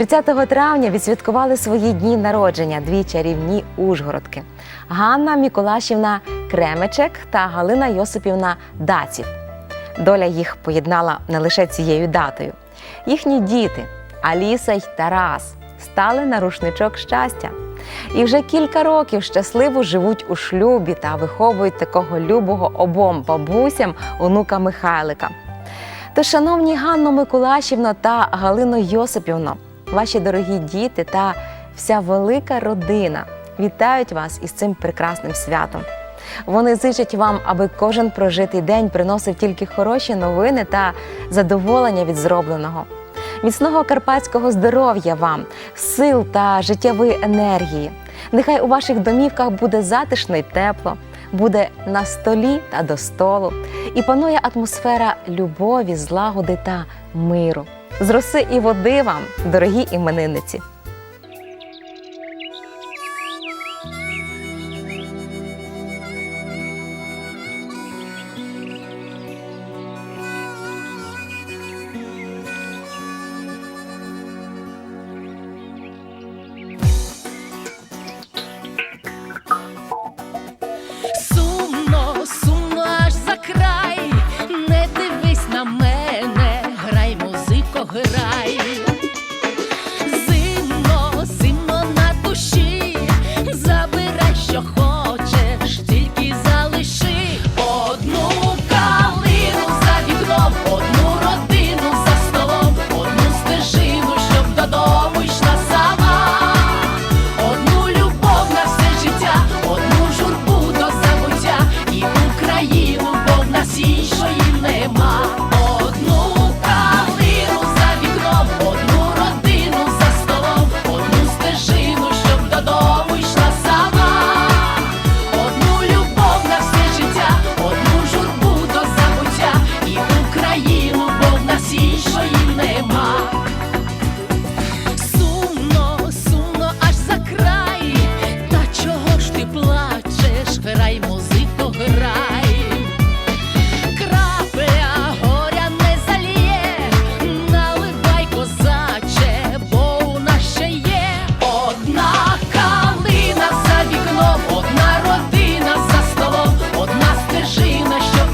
30 травня відсвяткували свої дні народження дві чарівні ужгородки Ганна Міколашівна Кремечек та Галина Йосипівна Даців. Доля їх поєднала не лише цією датою. Їхні діти Аліса й Тарас стали на рушничок щастя. І вже кілька років щасливо живуть у шлюбі та виховують такого любого обом бабусям онука Михайлика. Тож, шановні Ганно Миколашівно та Галино Йосипівно, ваші дорогі діти та вся велика родина вітають вас із цим прекрасним святом. Вони зичать вам, аби кожен прожитий день приносив тільки хороші новини та задоволення від зробленого. Міцного карпатського здоров'я вам, сил та життєвої енергії. Нехай у ваших домівках буде затишно й тепло, буде на столі та до столу, і панує атмосфера любові, злагоди та миру. З роси і води вам, дорогі іменинниці!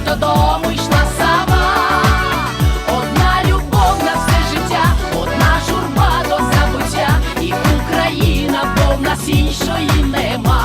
Додому йшла сама. Одна любов на все життя, одна журба до забуття, і Україна, повна іншої нема.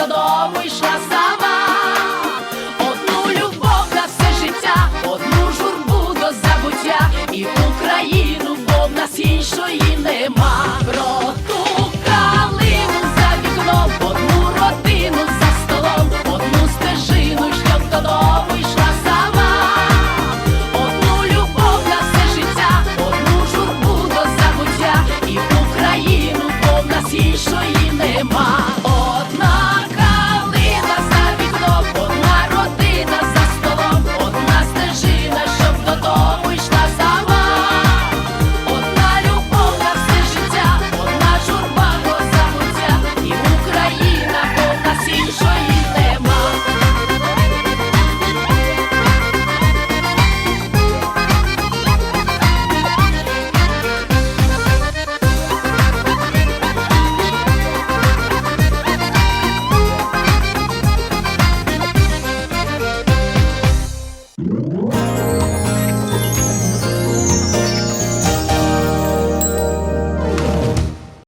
Додому йшла